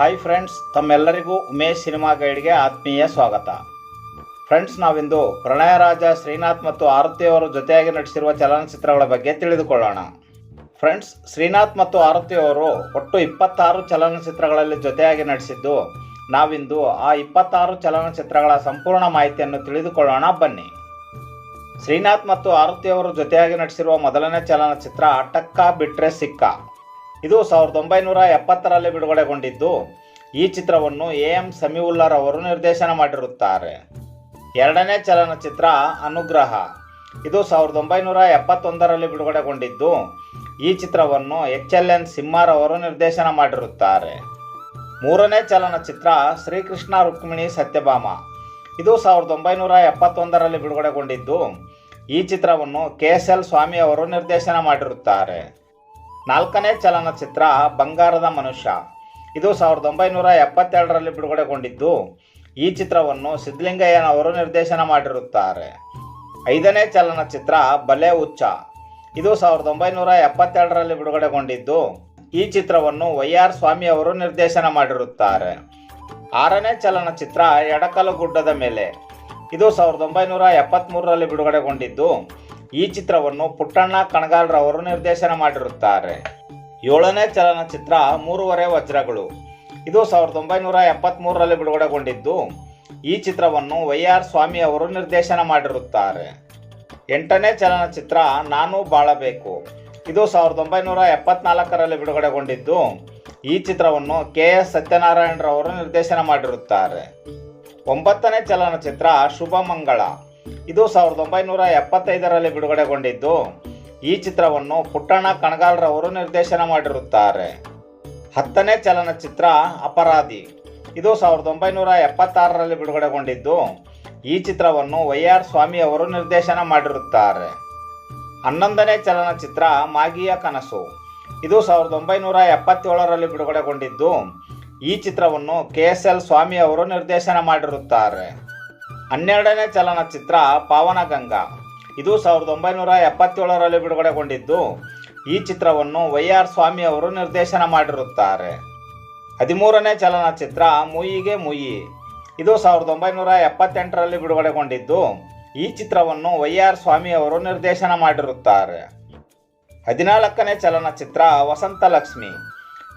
Hi friends ತಮ್ಮೆಲ್ಲರಿಗೂ Umesh cinema ಗೈಡ್ಗೆ ಆತ್ಮೀಯ ಸ್ವಾಗತ. ಫ್ರೆಂಡ್ಸ್ ನಾವಿಂದು ಪ್ರಣಯರಾಜ ಶ್ರೀನಾಥ್ ಮತ್ತು ಆರತಿ ಅವರು ಜೊತೆಯಾಗಿ ನಟಿಸಿರುವ ಚಲನಚಿತ್ರಗಳ ಬಗ್ಗೆ ತಿಳಿದುಕೊಳ್ಳೋಣ. ಫ್ರೆಂಡ್ಸ್ ಶ್ರೀನಾಥ್ ಮತ್ತು ಆರತಿ ಅವರು ಒಟ್ಟು ಇಪ್ಪತ್ತಾರು ಚಲನಚಿತ್ರಗಳಲ್ಲಿ ಜೊತೆಯಾಗಿ ನಟಿಸಿದ್ದು, ನಾವಿಂದು ಆ ಇಪ್ಪತ್ತಾರು ಚಲನಚಿತ್ರಗಳ ಸಂಪೂರ್ಣ ಮಾಹಿತಿಯನ್ನು ತಿಳಿದುಕೊಳ್ಳೋಣ, ಬನ್ನಿ. ಶ್ರೀನಾಥ್ ಮತ್ತು ಆರತಿ ಅವರು ಜೊತೆಯಾಗಿ ನಟಿಸಿರುವ ಮೊದಲನೇ ಚಲನಚಿತ್ರ, ಅಟಕ್ಕ ಬಿಟ್ರೆ ಸಿಕ್ಕ. ಇದು ಸಾವಿರದ ಒಂಬೈನೂರ ಎಪ್ಪತ್ತರಲ್ಲಿ ಬಿಡುಗಡೆಗೊಂಡಿದ್ದು. ಈ ಚಿತ್ರವನ್ನು ಎ ಎಂ ಸಮೀವುಲ್ಲಾರ್ ಅವರು ನಿರ್ದೇಶನ ಮಾಡಿರುತ್ತಾರೆ. ಎರಡನೇ ಚಲನಚಿತ್ರ ಅನುಗ್ರಹ. ಇದು ಸಾವಿರದ ಒಂಬೈನೂರ ಎಪ್ಪತ್ತೊಂದರಲ್ಲಿ ಬಿಡುಗಡೆಗೊಂಡಿದ್ದು. ಈ ಚಿತ್ರವನ್ನು ಎಚ್ ಎಲ್ ಎನ್ ಸಿಂಹಾರ್ ಅವರು ನಿರ್ದೇಶನ ಮಾಡಿರುತ್ತಾರೆ. ಮೂರನೇ ಚಲನಚಿತ್ರ ಶ್ರೀಕೃಷ್ಣ ರುಕ್ಮಿಣಿ ಸತ್ಯಭಾಮ. ಇದು ಸಾವಿರದ ಒಂಬೈನೂರ ಎಪ್ಪತ್ತೊಂದರಲ್ಲಿ ಬಿಡುಗಡೆಗೊಂಡಿದ್ದು. ಈ ಚಿತ್ರವನ್ನು ಕೆ ಎಸ್ ಎಲ್ ಸ್ವಾಮಿ ಅವರು ನಿರ್ದೇಶನ ಮಾಡಿರುತ್ತಾರೆ. ನಾಲ್ಕನೇ ಚಲನಚಿತ್ರ ಬಂಗಾರದ ಮನುಷ್ಯ. ಇದು ಸಾವಿರದ ಒಂಬೈನೂರ ಎಪ್ಪತ್ತೆರಡರಲ್ಲಿ ಬಿಡುಗಡೆಗೊಂಡಿದ್ದು. ಈ ಚಿತ್ರವನ್ನು ಸಿದ್ಧಲಿಂಗಯ್ಯನವರು ನಿರ್ದೇಶನ ಮಾಡಿರುತ್ತಾರೆ. ಐದನೇ ಚಲನಚಿತ್ರ ಬಲೆ ಉಚ್ಚ ಇದು ಸಾವಿರದ ಒಂಬೈನೂರ ಎಪ್ಪತ್ತೆರಡರಲ್ಲಿ ಬಿಡುಗಡೆಗೊಂಡಿದ್ದು. ಈ ಚಿತ್ರವನ್ನು ವೈ ಆರ್ ಸ್ವಾಮಿ ಅವರು ನಿರ್ದೇಶನ ಮಾಡಿರುತ್ತಾರೆ. ಆರನೇ ಚಲನಚಿತ್ರ ಎಡಕಲು ಗುಡ್ಡದ ಮೇಲೆ. ಇದು ಸಾವಿರದ ಒಂಬೈನೂರ ಎಪ್ಪತ್ತ್ಮೂರರಲ್ಲಿ ಬಿಡುಗಡೆಗೊಂಡಿದ್ದು. ಈ ಚಿತ್ರವನ್ನು ಪುಟ್ಟಣ್ಣ ಕಣಗಾಲ್ರವರು ನಿರ್ದೇಶನ ಮಾಡಿರುತ್ತಾರೆ. ಏಳನೇ ಚಲನಚಿತ್ರ ಮೂರುವರೆ ವಜ್ರಗಳು. ಇದು ಸಾವಿರದ ಒಂಬೈನೂರ ಎಪ್ಪತ್ತ್ಮೂರರಲ್ಲಿ ಬಿಡುಗಡೆಗೊಂಡಿದ್ದು, ಈ ಚಿತ್ರವನ್ನು ವೈ ಆರ್ ಸ್ವಾಮಿ ಅವರು ನಿರ್ದೇಶನ ಮಾಡಿರುತ್ತಾರೆ. ಎಂಟನೇ ಚಲನಚಿತ್ರ ನಾನು ಬಾಳಬೇಕು. ಇದು ಸಾವಿರದ ಒಂಬೈನೂರ ಎಪ್ಪತ್ನಾಲ್ಕರಲ್ಲಿ ಬಿಡುಗಡೆಗೊಂಡಿದ್ದು, ಈ ಚಿತ್ರವನ್ನು ಕೆ ಎಸ್ ಸತ್ಯನಾರಾಯಣರವರು ನಿರ್ದೇಶನ ಮಾಡಿರುತ್ತಾರೆ. ಒಂಬತ್ತನೇ ಚಲನಚಿತ್ರ ಶುಭ ಮಂಗಳ ಇದು ಸಾವಿರದ ಒಂಬೈನೂರ ಎಪ್ಪತ್ತೈದರಲ್ಲಿ ಬಿಡುಗಡೆಗೊಂಡಿದ್ದು. ಈ ಚಿತ್ರವನ್ನು ಪುಟ್ಟಣ್ಣ ಕಣಗಾಲ್ರವರು ನಿರ್ದೇಶನ ಮಾಡಿರುತ್ತಾರೆ. ಹತ್ತನೇ ಚಲನಚಿತ್ರ ಅಪರಾಧಿ. ಇದು ಸಾವಿರದ ಒಂಬೈನೂರ ಎಪ್ಪತ್ತಾರರಲ್ಲಿ ಬಿಡುಗಡೆಗೊಂಡಿದ್ದು. ಈ ಚಿತ್ರವನ್ನು ವೈ ಆರ್ ಸ್ವಾಮಿ ಅವರು ನಿರ್ದೇಶನ ಮಾಡಿರುತ್ತಾರೆ. ಹನ್ನೊಂದನೇ ಚಲನಚಿತ್ರ ಮಾಗಿಯ ಕನಸು. ಇದು ಸಾವಿರದ ಒಂಬೈನೂರ ಎಪ್ಪತ್ತೇಳರಲ್ಲಿ ಬಿಡುಗಡೆಗೊಂಡಿದ್ದು. ಈ ಚಿತ್ರವನ್ನು ಕೆ ಎಸ್ ಎಲ್ ಸ್ವಾಮಿ ಅವರು ನಿರ್ದೇಶನ ಮಾಡಿರುತ್ತಾರೆ. ಹನ್ನೆರಡನೇ ಚಲನಚಿತ್ರ ಪಾವನಗಂಗಾ. ಇದು ಸಾವಿರದ ಒಂಬೈನೂರ ಎಪ್ಪತ್ತೇಳರಲ್ಲಿ ಬಿಡುಗಡೆಗೊಂಡಿದ್ದು, ಈ ಚಿತ್ರವನ್ನು ವೈ ಆರ್ ಸ್ವಾಮಿ ಅವರು ನಿರ್ದೇಶನ ಮಾಡಿರುತ್ತಾರೆ. ಹದಿಮೂರನೇ ಚಲನಚಿತ್ರ ಮುಯಿಗೆ ಮುಯಿ. ಇದು ಸಾವಿರದ ಒಂಬೈನೂರ ಎಪ್ಪತ್ತೆಂಟರಲ್ಲಿ ಬಿಡುಗಡೆಗೊಂಡಿದ್ದು, ಈ ಚಿತ್ರವನ್ನು ವೈ ಆರ್ ಸ್ವಾಮಿ ಅವರು ನಿರ್ದೇಶನ ಮಾಡಿರುತ್ತಾರೆ. ಹದಿನಾಲ್ಕನೇ ಚಲನಚಿತ್ರ ವಸಂತ ಲಕ್ಷ್ಮಿ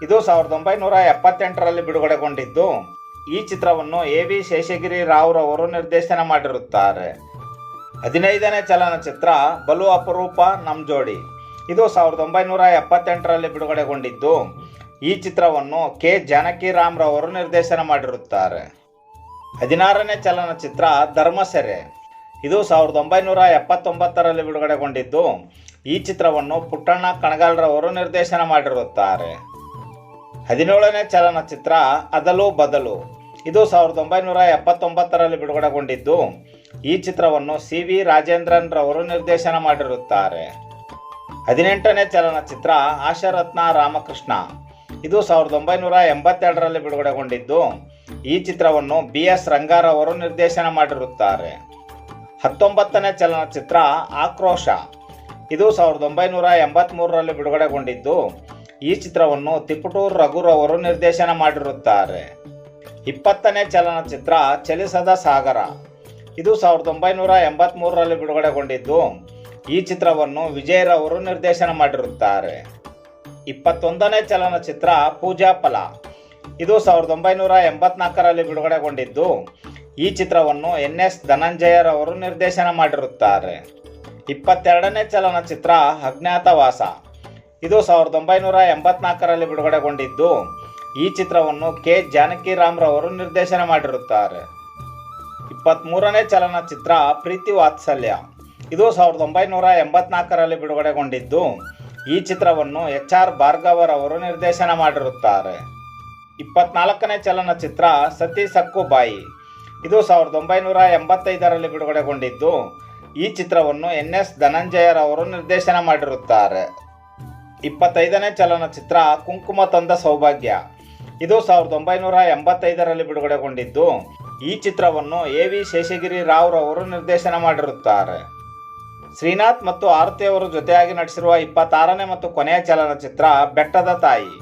ಇದು ಸಾವಿರದ ಒಂಬೈನೂರ ಎಪ್ಪತ್ತೆಂಟರಲ್ಲಿ ಬಿಡುಗಡೆಗೊಂಡಿದ್ದು ಈ ಚಿತ್ರವನ್ನು ಎ ವಿ ಶೇಷಗಿರಿ ರಾವ್ರವರು ನಿರ್ದೇಶನ ಮಾಡಿರುತ್ತಾರೆ. ಹದಿನೈದನೇ ಚಲನಚಿತ್ರ ಬಲು ಅಪರೂಪ ನಮ್ ಜೋಡಿ. ಇದು ಸಾವಿರದ ಒಂಬೈನೂರ ಎಪ್ಪತ್ತೆಂಟರಲ್ಲಿ ಬಿಡುಗಡೆಗೊಂಡಿದ್ದು, ಈ ಚಿತ್ರವನ್ನು ಕೆ ಜಾನಕಿ ಜಾನಕಿರಾಮ್ರವರು ನಿರ್ದೇಶನ ಮಾಡಿರುತ್ತಾರೆ. ಹದಿನಾರನೇ ಚಲನಚಿತ್ರ ಧರ್ಮಸೆರೆ. ಇದು ಸಾವಿರದ ಒಂಬೈನೂರ ಎಪ್ಪತ್ತೊಂಬತ್ತರಲ್ಲಿ ಬಿಡುಗಡೆಗೊಂಡಿದ್ದು, ಈ ಚಿತ್ರವನ್ನು ಪುಟ್ಟಣ್ಣ ಕಣಗಾಲ್ರವರು ನಿರ್ದೇಶನ ಮಾಡಿರುತ್ತಾರೆ. ಹದಿನೇಳನೇ ಚಲನಚಿತ್ರ ಅದಲು ಬದಲು. ಇದು ಸಾವಿರದ ಒಂಬೈನೂರ ಎಪ್ಪತ್ತೊಂಬತ್ತರಲ್ಲಿ ಬಿಡುಗಡೆಗೊಂಡಿದ್ದು. ಈ ಚಿತ್ರವನ್ನು ಸಿ ವಿ ರಾಜೇಂದ್ರನ್ ರವರು ನಿರ್ದೇಶನ ಮಾಡಿರುತ್ತಾರೆ. ಹದಿನೆಂಟನೇ ಚಲನಚಿತ್ರ ಆಶರತ್ನ ರಾಮಕೃಷ್ಣ. ಇದು ಸಾವಿರದ ಒಂಬೈನೂರ ಎಂಬತ್ತೆರಡರಲ್ಲಿ ಬಿಡುಗಡೆಗೊಂಡಿದ್ದು. ಈ ಚಿತ್ರವನ್ನು ಬಿ ಎಸ್ ರಂಗಾರವರು ನಿರ್ದೇಶನ ಮಾಡಿರುತ್ತಾರೆ. ಹತ್ತೊಂಬತ್ತನೇ ಚಲನಚಿತ್ರ ಆಕ್ರೋಶ. ಇದು ಸಾವಿರದ ಒಂಬೈನೂರ ಎಂಬತ್ತ್ಮೂರರಲ್ಲಿ ಬಿಡುಗಡೆಗೊಂಡಿದ್ದು. ಈ ಚಿತ್ರವನ್ನು ತಿಪಟೂರ್ ರಘುರವರು ನಿರ್ದೇಶನ ಮಾಡಿರುತ್ತಾರೆ. ಇಪ್ಪತ್ತನೇ ಚಲನಚಿತ್ರ ಚಲಿಸದ ಸಾಗರ. ಇದು ಸಾವಿರದ ಒಂಬೈನೂರ ಎಂಬತ್ತ್ಮೂರರಲ್ಲಿ ಬಿಡುಗಡೆಗೊಂಡಿದ್ದು. ಈ ಚಿತ್ರವನ್ನು ವಿಜಯರವರು ನಿರ್ದೇಶನ ಮಾಡಿರುತ್ತಾರೆ. ಇಪ್ಪತ್ತೊಂದನೇ ಚಲನಚಿತ್ರ ಪೂಜಾ ಫಲ. ಇದು ಸಾವಿರದ ಒಂಬೈನೂರ ಎಂಬತ್ನಾಲ್ಕರಲ್ಲಿ ಬಿಡುಗಡೆಗೊಂಡಿದ್ದು. ಈ ಚಿತ್ರವನ್ನು ಎನ್ ಎಸ್ ಧನಂಜಯರವರು ನಿರ್ದೇಶನ ಮಾಡಿರುತ್ತಾರೆ. ಇಪ್ಪತ್ತೆರಡನೇ ಚಲನಚಿತ್ರ ಅಜ್ಞಾತವಾಸ. ಇದು ಸಾವಿರದ ಒಂಬೈನೂರ ಎಂಬತ್ನಾಲ್ಕರಲ್ಲಿ ಬಿಡುಗಡೆಗೊಂಡಿದ್ದು. ಈ ಚಿತ್ರವನ್ನು ಕೆ. ಜಾನಕಿ ಜಾನಕಿರಾಮ್ರವರು ನಿರ್ದೇಶನ ಮಾಡಿರುತ್ತಾರೆ. ಇಪ್ಪತ್ತ್ಮೂರನೇ ಚಲನಚಿತ್ರ ಪ್ರೀತಿ ವಾತ್ಸಲ್ಯ. ಇದು ಸಾವಿರದ ಒಂಬೈನೂರ ಎಂಬತ್ನಾಲ್ಕರಲ್ಲಿ ಬಿಡುಗಡೆಗೊಂಡಿದ್ದು. ಈ ಚಿತ್ರವನ್ನು ಎಚ್ ಆರ್ ಭಾರ್ಗವರವರು ನಿರ್ದೇಶನ ಮಾಡಿರುತ್ತಾರೆ. ಇಪ್ಪತ್ನಾಲ್ಕನೇ ಚಲನಚಿತ್ರ ಸತಿ ಸಕ್ಕು ಬಾಯಿ. ಇದು ಸಾವಿರದ ಒಂಬೈನೂರ ಎಂಬತ್ತೈದರಲ್ಲಿ ಬಿಡುಗಡೆಗೊಂಡಿದ್ದು. ಈ ಚಿತ್ರವನ್ನು ಎನ್ ಎಸ್ ಧನಂಜಯರವರು ನಿರ್ದೇಶನ ಮಾಡಿರುತ್ತಾರೆ. ಇಪ್ಪತ್ತೈದನೇ ಚಲನಚಿತ್ರ ಕುಂಕುಮ ತಂದ ಸೌಭಾಗ್ಯ. ಇದು ಸಾವಿರದ ಒಂಬೈನೂರ ಎಂಬತ್ತೈದರಲ್ಲಿ ಬಿಡುಗಡೆಗೊಂಡಿದ್ದು. ಈ ಚಿತ್ರವನ್ನು ಎ ವಿ ಶೇಷಗಿರಿ ರಾವ್ರವರು ನಿರ್ದೇಶನ ಮಾಡಿರುತ್ತಾರೆ. ಶ್ರೀನಾಥ್ ಮತ್ತು ಆರತಿ ಅವರು ಜೊತೆಯಾಗಿ ನಟಿಸಿರುವ ಇಪ್ಪತ್ತಾರನೇ ಮತ್ತು ಕೊನೆಯ ಚಲನಚಿತ್ರ ಬೆಟ್ಟದ ತಾಯಿ.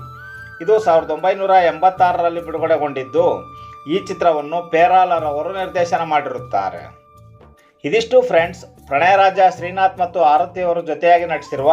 ಇದು ಸಾವಿರದ ಒಂಬೈನೂರ ಎಂಬತ್ತಾರರಲ್ಲಿ ಬಿಡುಗಡೆಗೊಂಡಿದ್ದು. ಈ ಚಿತ್ರವನ್ನು ಪೇರಾಲರ್ ಅವರು ನಿರ್ದೇಶನ ಮಾಡಿರುತ್ತಾರೆ. ಇದಿಷ್ಟು ಫ್ರೆಂಡ್ಸ್. ಪ್ರಣಯರಾಜ, ಶ್ರೀನಾಥ್ ಮತ್ತು ಆರತಿಯವರು ಜೊತೆಯಾಗಿ ನಟಿಸಿರುವ